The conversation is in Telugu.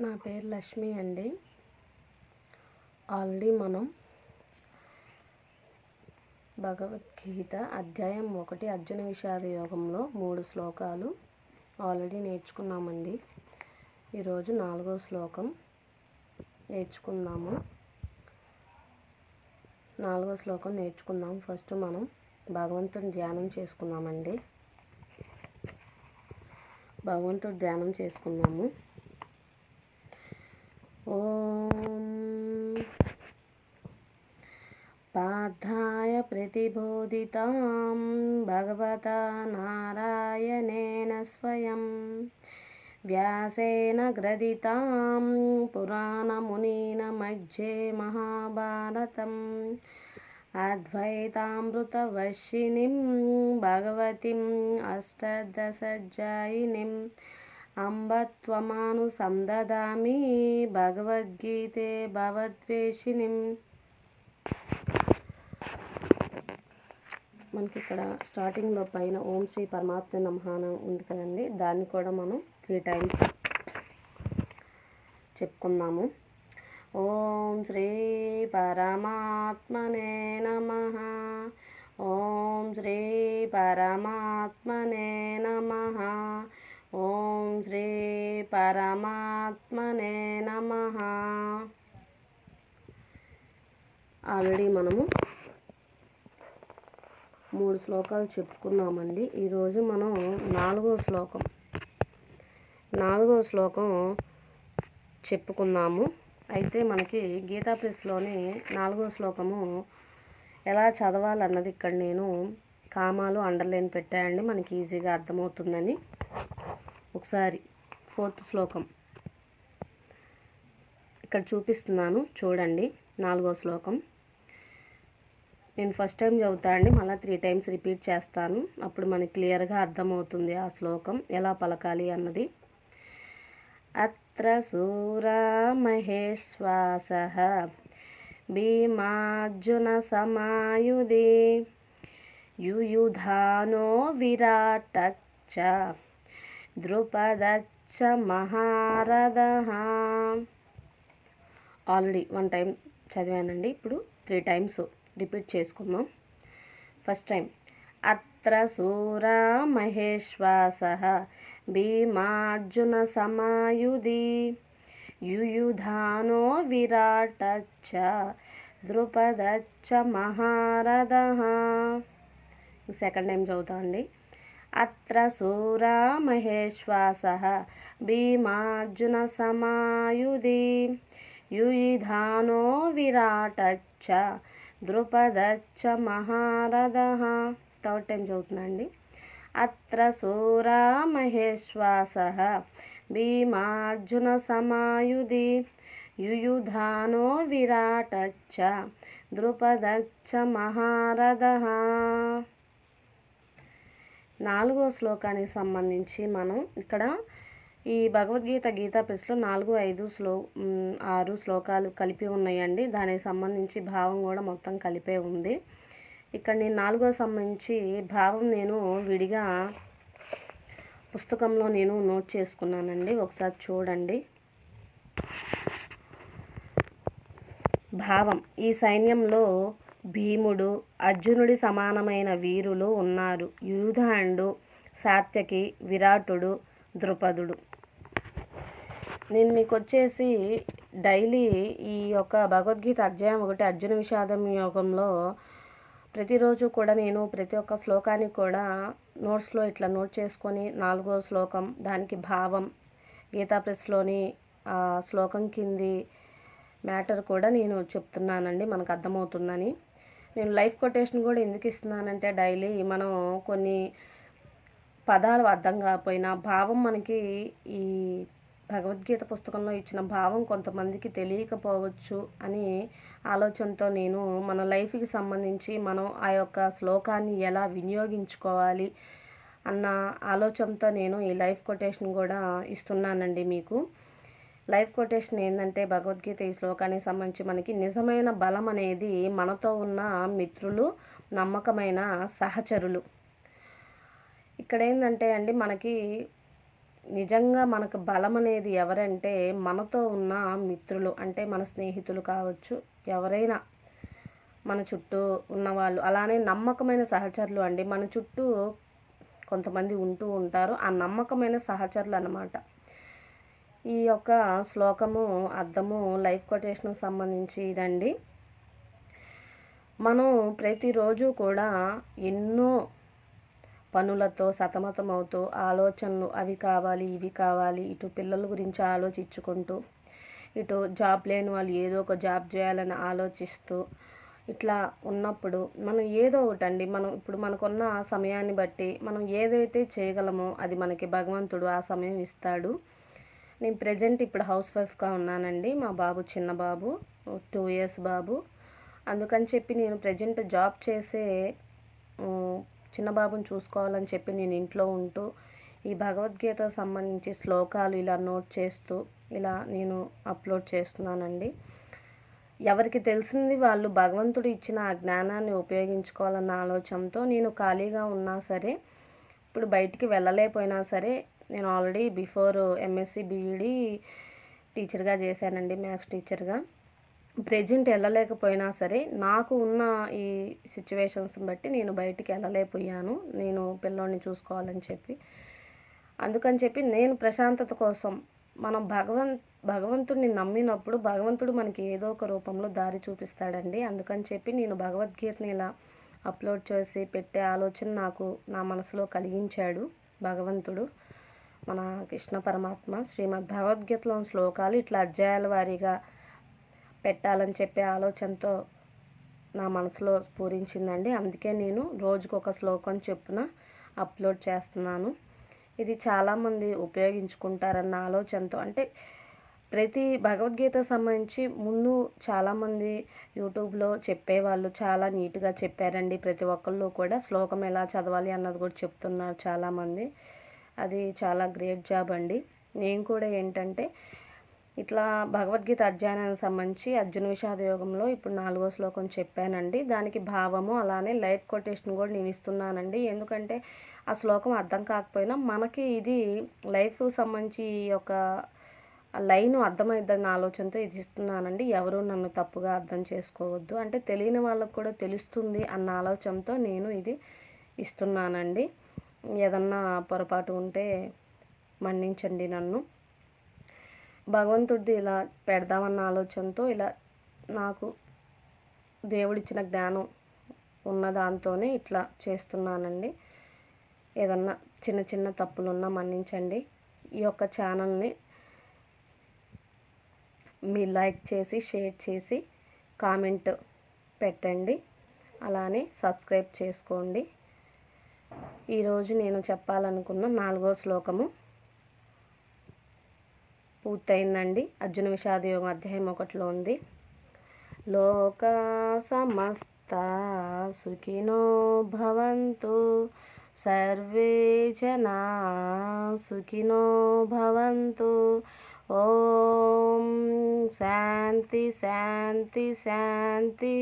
నా పేరు లక్ష్మి అండి. ఆల్రెడీ మనం భగవద్గీత అధ్యాయం ఒకటి అర్జున విషాద యోగంలో మూడు శ్లోకాలు ఆల్రెడీ నేర్చుకున్నామండి. ఈరోజు నాలుగో శ్లోకం నేర్చుకుందాము. నాలుగో శ్లోకం నేర్చుకుందాం. ఫస్ట్ మనం భగవంతుని ధ్యానం చేసుకున్నామండి భగవంతుడు ధ్యానం చేసుకున్నాము ఓం పార్థాయ ప్రతిబోధితాం భగవతా నారాయణేన స్వయం. వ్యాసేన గ్రథితాం పురాణమునీన మధ్యే మహాభారతం. అద్వైతామృతవర్షిణిం భగవతిం అష్టదశజ్జాయినిం అంబ త్వమానుసందదామి భగవద్గీతే మనకి ఇక్కడ స్టార్టింగ్లో పైన ఓం శ్రీ పరమాత్మ నమహానం ఉంది కదండి. దాన్ని కూడా మనం త్రీ టైమ్స్ చెప్పుకున్నాము ఓం శ్రీ పరమాత్మనే నమ. ఓం శ్రీ పరమాత్మనే నమ. ఓం శ్రీ పరమాత్మనే నమ. ఆల్రెడీ మనము మూడు శ్లోకాలు చెప్పుకున్నామండి. ఈరోజు మనం నాలుగో శ్లోకం. నాలుగో శ్లోకం చెప్పుకుందాము. అయితే మనకి గీతా ప్రెస్లోని నాలుగో శ్లోకము ఎలా చదవాలన్నది ఇక్కడ నేను కామాలు అండర్లైన్ పెట్టాయండి. మనకి ఈజీగా అర్థమవుతుందని. ఒకసారి ఫోర్త్ శ్లోకం. ఇక్కడ చూపిస్తున్నాను. చూడండి నాలుగో శ్లోకం. నేను ఫస్ట్ టైం చదువుతా అండి మళ్ళీ త్రీ టైమ్స్ రిపీట్ చేస్తాను. అప్పుడు మనకి క్లియర్గా అర్థమవుతుంది ఆ శ్లోకం. ఎలా పలకాలి అన్నది. అత్ర సూరా మహేశ్వాస భీమార్జున సమాయుధి యుయుధానో విరాటచ్చ ద్రుపదచ్చ మహారథ. ఆల్రెడీ వన్ టైం చదివానండి. ఇప్పుడు త్రీ టైమ్స్ రిపీట్ చేసుకుందాం. First time. అత్ర సూరా మహేశ్వాస భీమార్జున సమాయుధి యుయుధానో విరాటచ్చ ద్రుపదచ్చ మహారథ. సెకండ్ టైం చదువుతా అండి. అత్ర సూరా మహేశ్వాస భీమార్జున సమాయుధి యుయుధానో విరాటచ్చ ద్రుపదచ్చ మహారథ. థర్డ్ టైం చదువుతున్నాండి అత్ర సూరా మహేశ్వాస. భీమార్జున సమాయుధి. యుయుధానో విరాటచ్చ. ద్రుపదచ్చ మహారథ. నాలుగో శ్లోకానికి సంబంధించి మనం ఇక్కడ ఈ భగవద్గీత గీతా ప్రెస్లో నాలుగు ఐదు శ్లో ఆరు శ్లోకాలు కలిపి ఉన్నాయండి. దానికి సంబంధించి భావం కూడా మొత్తం కలిపే ఉంది. ఇక్కడ నేను నాలుగో సంబంధించి భావం నేను విడిగా పుస్తకంలో నేను నోట్ చేసుకున్నానండి. ఒకసారి చూడండి. భావం. ఈ సైన్యంలో భీముడు అర్జునుడి సమానమైన వీరులు ఉన్నారు. యూధాండు సాత్యకి విరాటుడు ద్రుపదుడు. నేను మీకు వచ్చేసి డైలీ ఈ యొక్క భగవద్గీత అధ్యాయం ఒకటి అర్జున విషాదం యోగంలో ప్రతిరోజు కూడా నేను ప్రతి ఒక్క శ్లోకానికి కూడా నోట్స్లో ఇట్లా నోట్ చేసుకొని నాలుగో శ్లోకం దానికి భావం గీతా ప్రెస్లోని శ్లోకం కింది మ్యాటర్ కూడా నేను చెప్తున్నానండి మనకు అర్థమవుతుందని. నేను లైఫ్ కొటేషన్ కూడా ఎందుకు ఇస్తున్నానంటే డైలీ మనం కొన్ని పదాలు అర్థం కాకపోయినా భావం మనకి ఈ భగవద్గీత పుస్తకంలో ఇచ్చిన భావం కొంతమందికి తెలియకపోవచ్చు అని ఆలోచనతో నేను మన లైఫ్కి సంబంధించి మనం ఆ యొక్క శ్లోకాన్ని ఎలా వినియోగించుకోవాలి అన్న ఆలోచనతో నేను ఈ లైఫ్ కొటేషన్ కూడా ఇస్తున్నానండి మీకు. లైఫ్ కొటేషన్ ఏంటంటే భగవద్గీత ఈ శ్లోకానికి సంబంధించి మనకి నిజమైన బలం అనేది మనతో ఉన్న మిత్రులు నమ్మకమైన సహచరులు. ఇక్కడ ఏంటంటే అండి మనకి నిజంగా మనకు బలం అనేది ఎవరంటే మనతో ఉన్న మిత్రులు అంటే మన స్నేహితులు కావచ్చు ఎవరైనా మన చుట్టూ ఉన్నవాళ్ళు. అలానే నమ్మకమైన సహచరులు అండి. మన చుట్టూ కొంతమంది ఉంటూ ఉంటారు. ఆ నమ్మకమైన సహచరులు అన్నమాట. ఈ యొక్క శ్లోకము అర్థము లైఫ్ కొటేషన్కి సంబంధించి ఇదండి. మనం ప్రతిరోజు కూడా ఎన్నో పనులతో సతమతమవుతూ ఆలోచనలు అవి కావాలి ఇవి కావాలి ఇటు పిల్లల గురించి ఆలోచించుకుంటూ ఇటు జాబ్ లేని వాళ్ళు ఏదో ఒక జాబ్ చేయాలని ఆలోచిస్తూ ఇట్లా ఉన్నప్పుడు మనం ఏదో ఒకటి అండి మనం ఇప్పుడు మనకున్న సమయాన్ని బట్టి మనం ఏదైతే చేయగలమో అది మనకి భగవంతుడు ఆ సమయం ఇస్తాడు. నేను ప్రజెంట్ ఇప్పుడు హౌస్ వైఫ్గా ఉన్నానండి. మా బాబు చిన్న బాబు టూ ఇయర్స్ బాబు. అందుకని చెప్పి నేను ప్రజెంట్ జాబ్ చేసే చిన్న బాబుని చూసుకోవాలని చెప్పి నేను ఇంట్లో ఉంటూ ఈ భగవద్గీత సంబంధించి శ్లోకాలు ఇలా నోట్ చేస్తూ ఇలా నేను అప్లోడ్ చేస్తున్నానండి. ఎవరికి తెలిసింది వాళ్ళు భగవంతుడు ఇచ్చిన ఆ జ్ఞానాన్ని ఉపయోగించుకోవాలన్న ఆలోచనతో నేను ఖాళీగా ఉన్నా సరే ఇప్పుడు బయటికి వెళ్ళలేకపోయినా సరే నేను ఆల్రెడీ బిఫోర్ ఎంఎస్సి బీఈడి టీచర్గా చేశానండి మ్యాథ్స్ టీచర్గా. ప్రజెంట్ వెళ్ళలేకపోయినా సరే నాకు ఉన్న ఈ సిచ్యువేషన్స్ బట్టి నేను బయటికి వెళ్ళలేకపోయాను. నేను పిల్లోడిని చూసుకోవాలని చెప్పి. అందుకని చెప్పి నేను ప్రశాంతత కోసం మనం భగవన్ భగవంతుడిని నమ్మినప్పుడు భగవంతుడు మనకి ఏదో ఒక రూపంలో దారి చూపిస్తాడండి. అందుకని చెప్పి నేను భగవద్గీతని ఇలా అప్లోడ్ చేసి పెట్టే ఆలోచన నాకు నా మనసులో కలిగించాడు భగవంతుడు. మన కృష్ణ పరమాత్మ శ్రీమద్ భగవద్గీతలోని శ్లోకాలు ఇట్లా అధ్యాయాల వారీగా పెట్టాలని చెప్పే ఆలోచనతో నా మనసులో స్ఫూరించిందండి. అందుకే నేను రోజుకు ఒక శ్లోకం చెప్పున అప్లోడ్ చేస్తున్నాను. ఇది చాలామంది ఉపయోగించుకుంటారన్న ఆలోచనతో అంటే ప్రతి భగవద్గీత సంబంధించి ముందు చాలామంది యూట్యూబ్లో చెప్పేవాళ్ళు చాలా నీట్గా చెప్పారండి. ప్రతి ఒక్కళ్ళు కూడా శ్లోకం ఎలా చదవాలి అన్నది కూడా చెప్తున్నారు చాలామంది. అది చాలా గ్రేట్ జాబ్ అండి. నేను కూడా ఏంటంటే ఇట్లా భగవద్గీత అధ్యయనానికి సంబంధించి అర్జున విషాద యోగంలో ఇప్పుడు నాలుగో శ్లోకం చెప్పానండి. దానికి భావము అలానే లైఫ్ కొటేషన్ కూడా నేను ఇస్తున్నానండి. ఎందుకంటే ఆ శ్లోకం అర్థం కాకపోయినా మనకి ఇది లైఫ్ సంబంధించి ఒక లైన్ అర్థమైద్దని ఆలోచనతో ఇది ఇస్తున్నానండి. ఎవరు నన్ను తప్పుగా అర్థం చేసుకోవద్దు. అంటే తెలియని వాళ్ళకు కూడా తెలుస్తుంది అన్న ఆలోచనతో నేను ఇది ఇస్తున్నానండి. ఏదన్నా పొరపాటు ఉంటే మన్నించండి నన్ను. భగవంతుడిది ఇలా పెడదామన్న ఆలోచనతో ఇలా నాకు దేవుడిచ్చిన జ్ఞానం ఉన్న దాంతోనే ఇట్లా చేస్తున్నానండి. ఏదన్నా చిన్న చిన్న తప్పులున్నా మన్నించండి. ఈ యొక్క ఛానల్ని మీ లైక్ చేసి షేర్ చేసి కామెంట్ పెట్టండి. అలానే సబ్స్క్రైబ్ చేసుకోండి. ఈరోజు నేను చెప్పాలనుకున్న నాలుగో శ్లోకము పూర్తయిందండి. అర్జున విషాద యోగం అధ్యాయం ఒకటిలో ఉంది. లోక సమస్త సుఖినో భవంతు సర్వే జనా సుఖినో భవంతు. ఓం శాంతి శాంతి శాంతి.